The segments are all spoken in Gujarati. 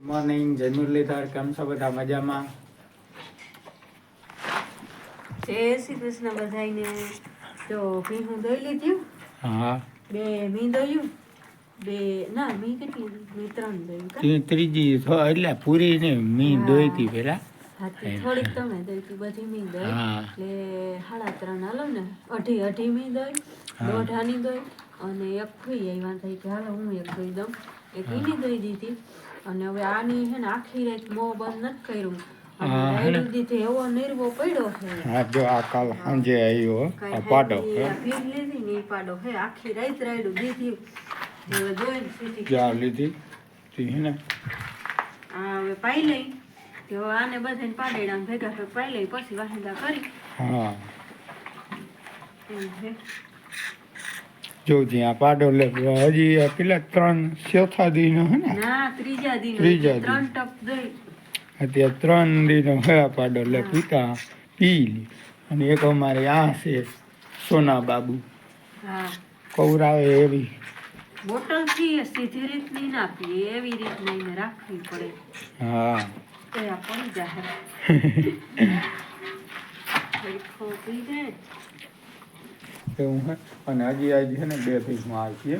મોર્નિંગ જય મુરલીધર કેમ છો બધા મજામાં? જય શ્રી કૃષ્ણ બધાને તો ભીહું દઈ લીધું હા. બે મી દયું બે ના મી કેટલી? મી ત્રણ દયું તી- ત્રીજી એટલે પૂરી ને મી દોઈ હતી પેલા થોડીક તમે દઈ તી બધી મી દઈ હા. એટલે સાડા ત્રણ હાલો ને. અઢી અઢી મી દઈ દોઢાની દોઢ દઈ અને એક ખુઈ આવ્યા થઈ કે હાલો હું એક દઈ દઉં. એક ઈની દઈ દીધી. અને હવે આની છે ને આખી રાત મો બંધ નથી કર્યું. આને બધાને પાડેડા ભેગા પાઈ લઈ પછી વાહિંદા કરી. જો જ્યાં પાડો લે હજી પેલા ત્રણ ચોથા દિન હે ને? ત્રીજા દિન. ત્રીજા ત્રણ ટપ અત્યારે ત્રણ દિનો હે પાડો લે પીતા પી લી. અને એક અમારે આ છે સોના બાબુ. કૌરાવે એવી. બોટલથી સીધી રીતની ના પીએ એવી રીતના એને રાખવી પડે. હા. તો આ જાહેર. જાય એવું હે. અને હજી આજે છે ને બે ભીગમાં આવી છે.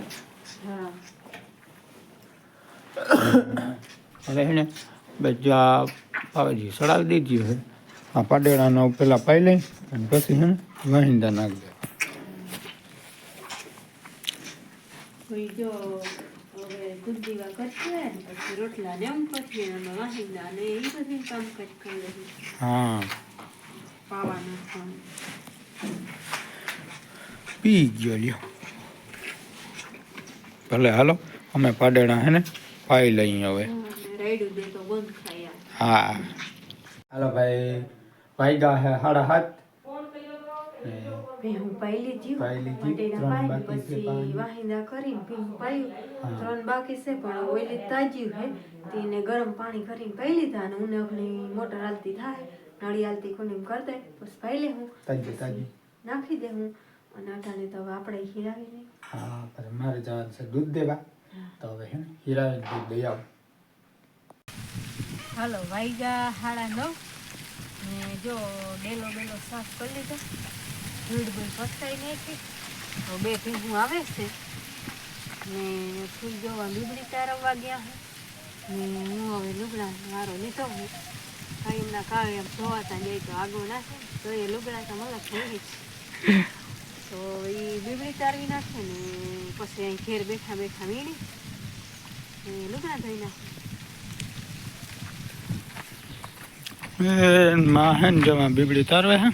હવે છે ને બધા પાવજી સડાવી દીધી છે આ પાડેડાનો પેલા પાઈ લઈ અને પછી છે ને વાહિંદા નાખી દે. હા. પી ગયો લ્યો ભલે હાલો અમે પાડેડા હે ને પાઈ લઈએ હવે. રાયડું દે તો બંધ ખાયા હા. હાલો ભાઈ વાગ્યા હે સાડા સાત ગરમ પાણી કરીને પાઈ લીધા અને મોટર હાલતી થાય. નળી હાલતી કોને કરી દે. પછી પાઈ લે હું. તાજી તાજી. નાખી દે હું. અને અટાણે તો હવે આપણે હીરાવી હા પછી મારે જવાનું છે દૂધ દેવા. તો હવે હે ને હીરાવીને દૂધ દઈ આવું. હાલો વાઈગા હાડા નવ. ને જો ડેલો બેલો સાફ કરી લીધો. ધૂળ બૂળ પસ્તાઈ નાખી. તો બે ભેગું આવે છે. ને ફૂલ જોવા લુગડી તારવવા ગયા હું. ને હું હવે લુગડા મારો લીધો હું. કાયમના કાવે એમ ધોવાતા જાય તો આગળ નાખે. તો એ લુગડા તો મને થઈ છે. તો એ બીબડી તારવી નાખે ને પછી અહીં ઘેર બેઠા બેઠા મીણી લુગડા ધોઈ નાખે. એ માં હે ને જવા બીબડી તારવે હે.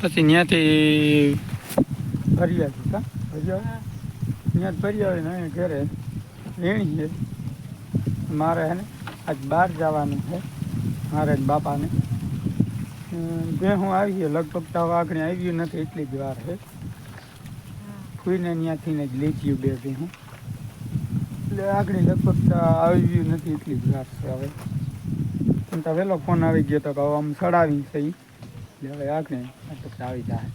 પછી ત્યાંથી ફરી આવી કા ફરી ત્યાં ફરી આવે ને ઘરે વેણી છે. મારે હે ને આજ બહાર જવાનું છે. મારે જ બાપાને. જે હું આવી ગયો, લગભગ તો હવે આવી ગયું નથી એટલી જ વાર છે ફૂઈને ત્યાંથી જ લઈ ગયું બે ભી એટલે આગળ લગભગ તો ગયું નથી એટલી જ વાર છે હવે. પણ તો વહેલો ફોન આવી ગયો તો કે હવે આમ સડાવી છે એટલે હવે આગળ લગભગ આવી જાય.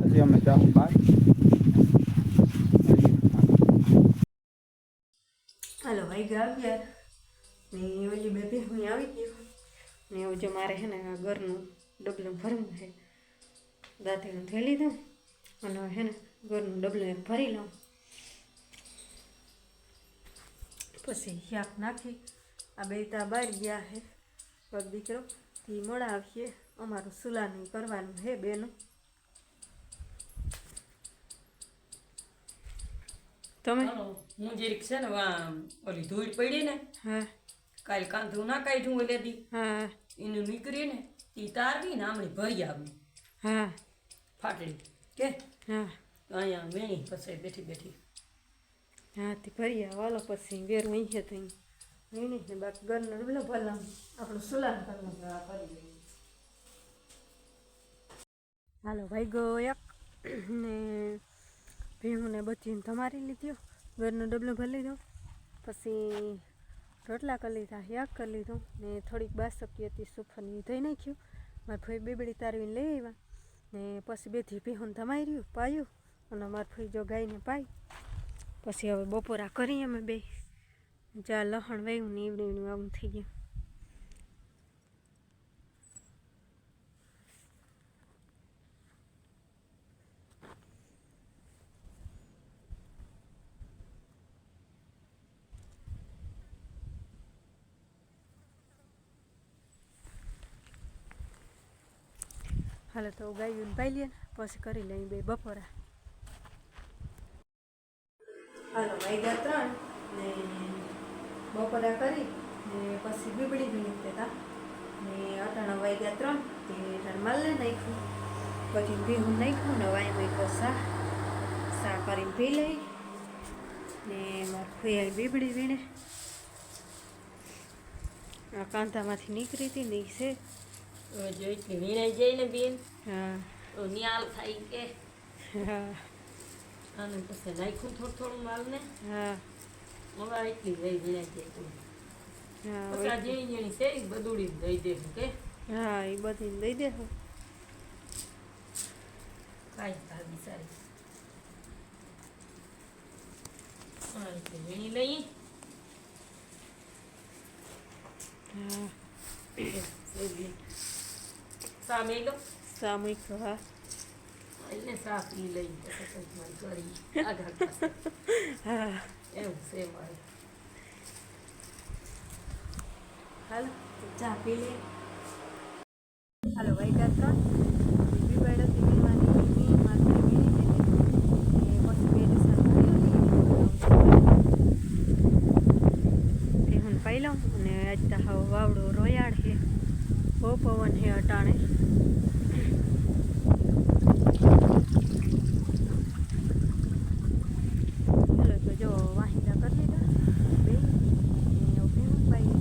પછી અમે જાઉં બહાર હાલો ભાઈ ગયા ને ઓલી બે ભેગું આવી ગયું ને જો મારે છે ને ઘરનું ડબલું ભરવું છે. દાંતીનું થઈ લીધું અને હે ને ઘરનું ડબલું એક ભરી લઉં. પછી શાક નાખી. આ બે તા બહાર ગયા છે પગ દીકરો થી મોડા આવીએ અમારું સુલાનું કરવાનું હે બેનું. તમે? હું જે છે ને ઓલી ધૂળ પડી ને હા. કાલ કાંધું ના કાઢ્યું ઓલેથી હા. એનું નીકળી ઈ તારવી ને આમળી ભરી આવી. હા. ફાટડી. કે? હા. અહીંયા વેણી પછી બેઠી બેઠી. હા તે ભરી વાલો પછી વેર નહીં છે તઈ. નહીં ને બાકી ઘરનો ડબલો ભલા આપણું સુલાન કરવાનું હાલો ભાઈ ગયો એક ને ભીમ ને બચીને તમારી લીધો ઘરનો ડબલો ભરી લીધો. પછી રોટલા કરી લીધા, યાક કરી લીધું ને થોડીક બાસકી હતી સુફરની ધોઈ નાખ્યું. મારા ફોઈ બેબડી તારવીને લઈ આવ્યા ને પછી બેથી ધમાઈ રહ્યું, પાયું અને મારા ફોઈ જો ગાયને પાઈ. પછી હવે બપોરા કરીએ અમે બે. જ્યાં લહણ વાયું ને એવડું એવડું આવું થઈ ગયું. હાલો તો ગાયું પાઈ લઈએ ને પછી કરી લઈએ બે બપોરા. હાલો, વાગ્યા ત્રણ ને બપોરા કરી ને પછી બીબડી બી નીકળતા ને અટાણા વાગ્યા ત્રણ તે અટાણ માલને નાખ્યું. પછી ભીહું નાખ્યું ને વાય મૂક્યો સા સા કરીને પી લઈ ને મારા ખુયાઈ બીબડી વીણે. આ કાંધામાંથી નીકળી હતી ને એટલી વીણાઈ જાય ને બેન. હા. તો ન્યાલ થાય કે. હા. અને પછી નાખ્યું થોડું થોડું માલ ને હા. હવે એટલી રહી વીણાઈ જાય પછી આ ઝીણી ઝીણી છે એ બદુડી દઈ દેશું કે. હા એ બધી દઈ દે કાંઈ ભાગી સારી આ રીતે વીણી લઈ હા. સા મેલો સામૂહિક હા એને સાફ લઈ લઈ હા એવું છે મારે હાલ ચા પી લે હાલો વાગ્યા ત્રણ બીબી બાળકની વીણવાની વીણી માથે વીણી દીધી એ પછી બે દિવસ એ હું પાઈ લઉં અને આજ તો હવે વાવડો રોયાડ છે બહુ પવન છે અટાણે હાલો તો જો વાહિંદા કરી લીધા બે ને ભીનું પાઈ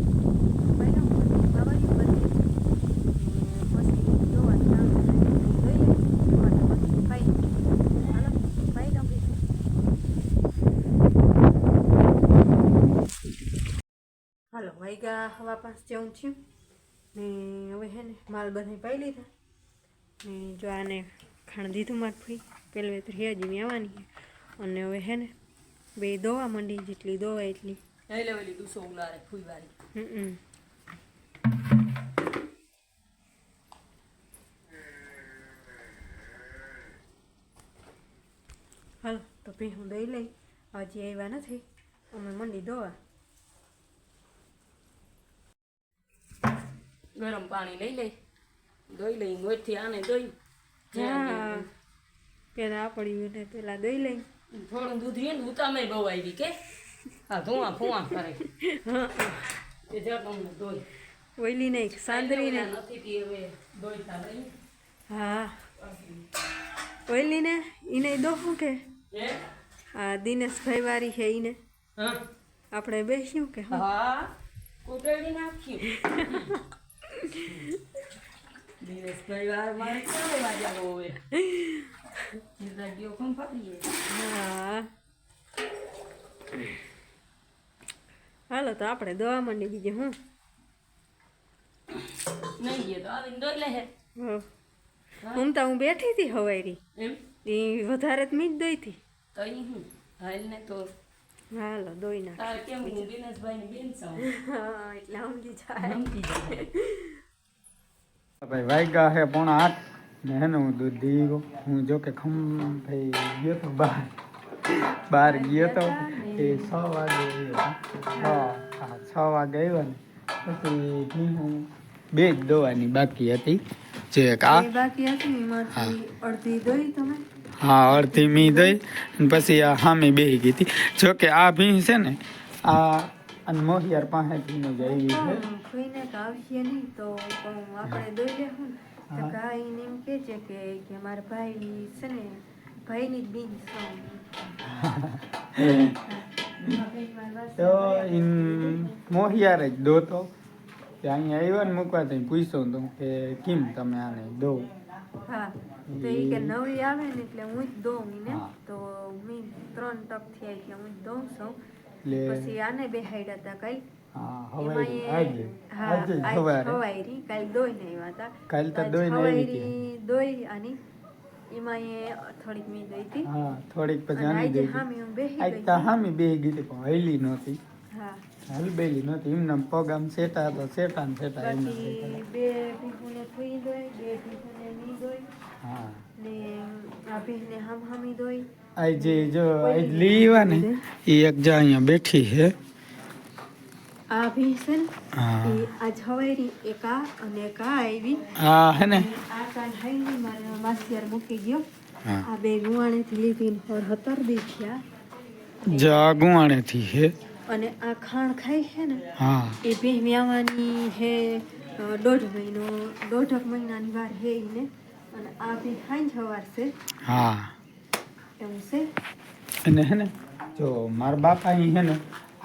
પાઈ લઉં વાવાયું બધી પછી જોવાનું કામ જોઈ લઈ અને પછી પાઈ હાલો પાઈ લઉં બીજું હાલો વાગ્યા હવા પાસ જેવું થયું ને હવે હે ને માલ બધા પાઈ લીધા. ને જો આને ખાણ દીધું માર ફઈ પેલું તો હિયાજી આવવાની અને હવે હે ને બે દોવા મંડી જેટલી દોવા એટલી. એટલે ઓલી દુસો ઉલારે ફૂલવાળી હમ હાલો તો ભી હું દઈ લઈ. હજી આવ્યા નથી. અમે મંડી દોવા. ગરમ પાણી લઈ લઈ. દોઈ લઈ ગોઠથી આને દોઈ. હા. પેલા આપણી ને પેલા દઈ લઈ. થોડું દૂધ રહ્યું ને ઉતામે બહુ આવી કે. હા ધુઆ ફુઆ કરે. એ જો તમને દોઈ. ઓઈલી નહીં સાંદરી ને નથી પી હવે દોઈતા લઈ હા. ઓઈલી ને ઈને દોહું કે? હા? આ દિનેશભાઈ વારી છે ઈને. હા. આપણે બેસ્યું કે હું? કુટડી નાખ્યું દિવસભાઈ વાર મારે ક્યારે વાગ્યા હોય ગયો કોણ પાડીએ હા. હાલો તો આપણે દવા માંડી બીજે હું. નહીં ગયો તો આવીને દોઈ લે હે. હું તો હું બેઠી હતી હવારી એમ? એ વધારે જ મીજ દઈ હતી તો અહીં હું? હાલ ને તો હાલો દોઈ નાખ. તારે કેમ હું દિનેશભાઈ ની બેન છું? હા એટલે સમજી જાય. નમતી જાય. ભાઈ વાગ્યા છે પણ આઠ. ને હે ને હું દૂધ દી ગયો. હું જો કે ખમ ભાઈ ગયો તો બહાર બહાર ગયો તો એ છ વાગે આવ્યો. હા હા છ વાગે આવ્યો ને. પછી હું બે જ દોવાની બાકી હતી. જે કા બાકી હતી એમાંથી અડધી દોઈ તમે. હા અડધી મી દઈ અને પછી આ સામે બેહી ગઈ હતી. જો આ ભીં છે ને આ અને મોહિયાર પાસેથી જ આવી છે. તો આપણે દોઈ લેવું ને તો એમ કે છે કે મારા ભાઈ છે ને ભાઈની બીજ તો ઇન મોહિયાર જ દોતો. ત્યાં અહીંયા આવ્યો ને મૂકવા તો પૂછ્યું તો કે કેમ તમે આને દો? હા. તો એ કે નવી આવે ને એટલે હું જ દઉં ને. તો મેં ત્રણ ટપથી આવી કે હું જ દઉં છું એટલે પછી આને બેહાડ્યા હતા કાલ હતા થોડીક હતી થોડીક હલબેલી નહોતી એમને પગ આમ સેટા તો સેટા ને સેટા એમને બે ભીખુને થોઈ દોય બે ભીખુને મી દોય હા ને આ ભીખને હમ હમી દોય આ જે જો આ લીવા ને એ એક જા અહીંયા બેઠી છે. આ ભીખ છે ને એ આ જવાયરી એક અને એક આવી હા હે ને? આ કાન હાઈની મારા માસિયાર મૂકી ગયો. આ બે ગુવાણેથી લીધી ને હતર દી થયા જા ગુવાણેથી હે અને આ ખાણ ખાઈ છે ને એ બે હે દોઢ મહિનો દોઢક મહિનાની વાર હે ઈને. અને આ બી ખાઈ જવાર છે. હા. એવું છે? અને હે ને જો મારા બાપા અહીં હે ને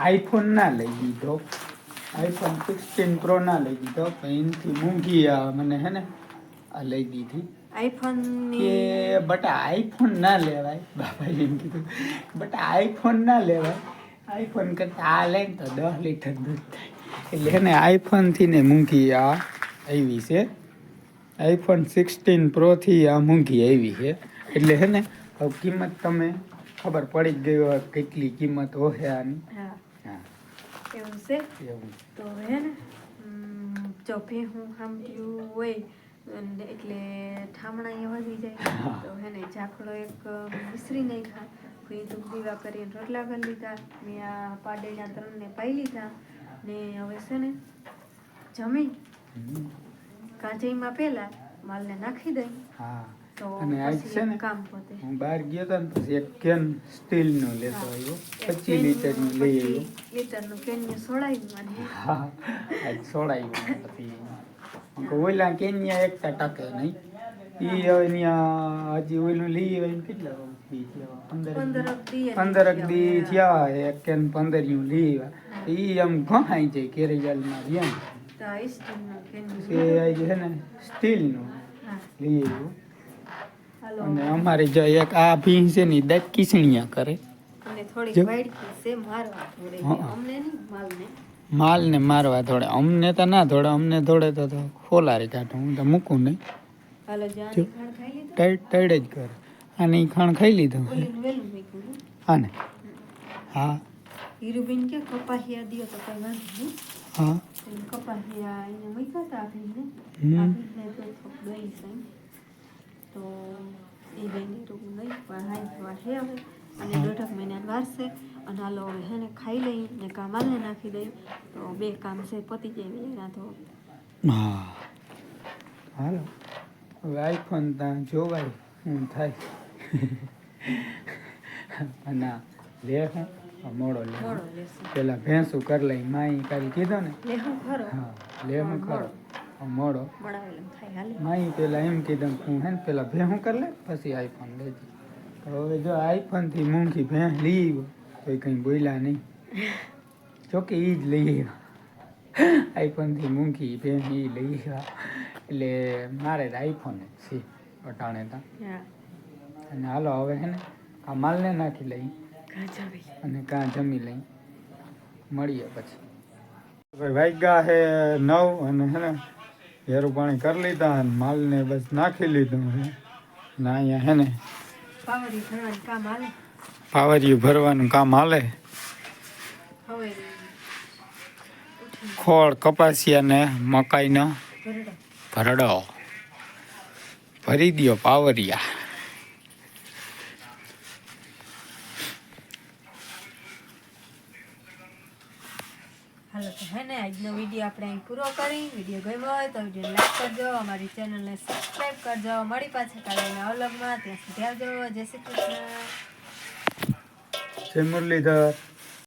આઈફોન ના લઈ દીધો આઈફોન સિક્સટીન પ્રો ના લઈ દીધો એનાથી મૂંઘી મને હે ને આ લઈ દીધી. આઈફોન કે બટા આઈફોન ના લેવાય બાપાએ એમ કીધું. બટા આઈફોન ના લેવાય. આઈફોન કરતાં આ લે ને તો દસ લીટર દૂધ થાય. એટલે હે ને આઈફોનથી ને મૂંઘી આ આવી છે. આઈફોન સિક્સટીન પ્રોથી આ મૂંઘી આવી છે. એટલે હે ને હવે કિંમત તમે ખબર પડી જ ગઈ હોય કેટલી કિંમત હોય આની. હા. હા. એવું છે? એવું. તો હે ને જો ભે હું સાંભળ્યું હોય એટલે ઠામણા એ વધી જાય. તો હે ને ઝાકડો એક નહીં નાખ્યા. પછી દૂધ દીવા કરીને રોટલા કરી લીધા મેં આ પાડેલા ત્રણને પાઈ લીધા ને હવે છે ને જમી. કાંચીમાં પહેલા માલને નાખી દઈ હા. અને આજ છે ને હું બહાર ગયો તો ને પછી એક કેન સ્ટીલનો લેતો આવ્યો. પચીસ લીટર લીટરનું લઈ આવ્યો. લીટરનું કેન ને મને. હા. આજ સોડાયું પછી. કે કેન કેન્યા એકતા ટકે નહીં. ઈ હવે ન્યા હજી ઓલું લઈ આવ્યા કેટલા પંદર પંદર દી થયા એક કેન પંદરિયું લઈ આવ્યા. ઈ આમ ઘણાઈ જાય કેરેજાલમાં રહ્યા ને. તો આ સ્ટીલનું કેન્યું પછી આ જે છે ને સ્ટીલનું હા લઈ આવ્યું અને અમારી જો એક આ ભીં છે ને દાંત કિસણિયા કરે. વાડકી છે મારવા થોડે અમને માલને માલને મારવા દોડે અમને તો ના થોડે અમને થોડે તો ખોલારી કાઢું હું તો મૂકું નહીં હાલો જો. કરે અને એ ખાણ ખાઈ લીધું ઓલીનું ને. હા ને હા હીરુબેન કે કપાહિયા દિયો તો કઈ વાંધો નહીં હા એને મૂક્યા હતા ભીને હમ. આ ભીને તો થોડુંક દહીં છે તો એ બેન રૂમ નહીં પણ હાઈ વાર છે હવે અને દોઢક મહિના વાર છે અને હાલો હવે હે ને ખાઈ લઈ ને કામાલને નાખી દઈ તો બે કામ છે પતી જાય એના તો હા હાલો હવે આઈફોન ત્યાં જોવાય હું થાય અને લે હું મોડો લે. હું. મોડો લેશે. પેલા ભેંસું કરી લઈ માઈ કાઢી કીધો ને? હું ખરો. હા લે હું ખરો. મોડો. માઈ પેલા એમ કીધું હું હે ને પેલા ભેહું કરી લે પછી આઈફોન લેજે. હવે જો આઈફોનથી મૂંઘી ભેંસ લઈ આવ્યો એ કંઈ બોલ્યા નહીં. જોકે એ જ લઈ આવ્યા. આઈફોનથી મૂંઘી ભેંસ એ લઈ આવ્યા. એટલે મારે તો આઈફોન જ છે અટાણે તા. અને હાલો હવે હે ને આ માલને નાખી લઈ. અને કાં જમી લઈ. મળીએ પછી. ભાઈ વાગ્યા હે નવ અને હે ને ઘેરું પાણી કરી લીધા અને માલને બસ નાખી લીધું હે. ને અહીંયા હે ને પાવરિયું ભરવાનું કામ હાલે. ખોળ કપાસિયા ને મકાઈનો ભરડો. ભરડો. ભરી દ્યો પાવરિયા હાલો તો હે ને આજનો વીડિયો આપણે અહીં પૂરો કરી. વીડિયો ગમ્યો હોય તો વીડિયો લાઈક કરજો, અમારી ચેનલને સબસ્ક્રાઈબ કરજો. મળી પાછા કાલે અલગમાં ત્યાં સુધી આવજો. જય શ્રી કૃષ્ણ. જય મુરલીધર.